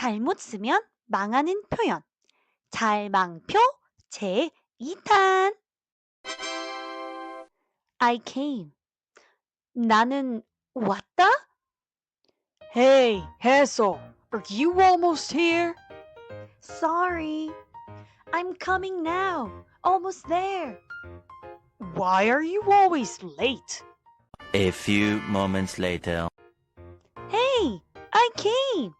잘못 쓰면 망하는 표현. 잘망표 제 2탄. I came. 나는 왔다? Hey, Hazel, are you almost here? Sorry. I'm coming now. Almost there. Why are you always late? A few moments later. Hey, I came.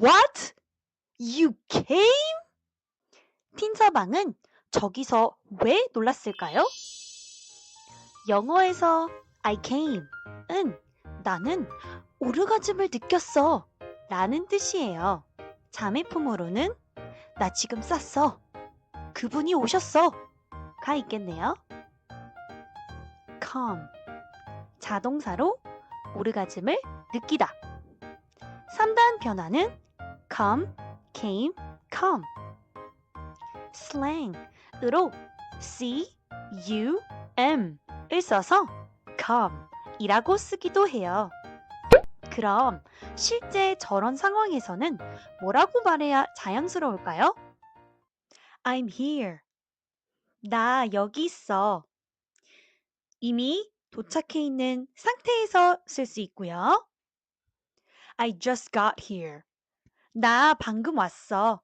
What? You came? 틴 서방은 저기서 왜 놀랐을까요? 영어에서 I came은 나는 오르가즘을 느꼈어 라는 뜻이에요. 자매품으로는 나 지금 쌌어. 그분이 오셨어. 가 있겠네요. come 자동사로 오르가즘을 느끼다. 3단 변화는 come, came, come. 슬랭으로 C, U, M을 써서 come 이라고 쓰기도 해요. 그럼 실제 저런 상황에서는 뭐라고 말해야 자연스러울까요? I'm here. 나 여기 있어. 이미 도착해 있는 상태에서 쓸 수 있고요. I just got here. 나 방금 왔어.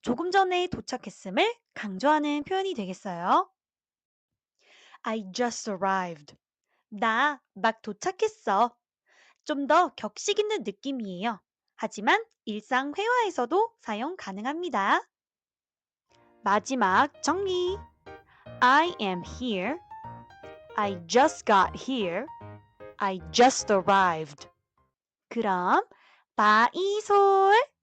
조금 전에 도착했음을 강조하는 표현이 되겠어요. I just arrived. 나 막 도착했어. 좀 더 격식 있는 느낌이에요. 하지만 일상 회화에서도 사용 가능합니다. 마지막 정리. I am here. I just got here. I just arrived. 그럼 바이솔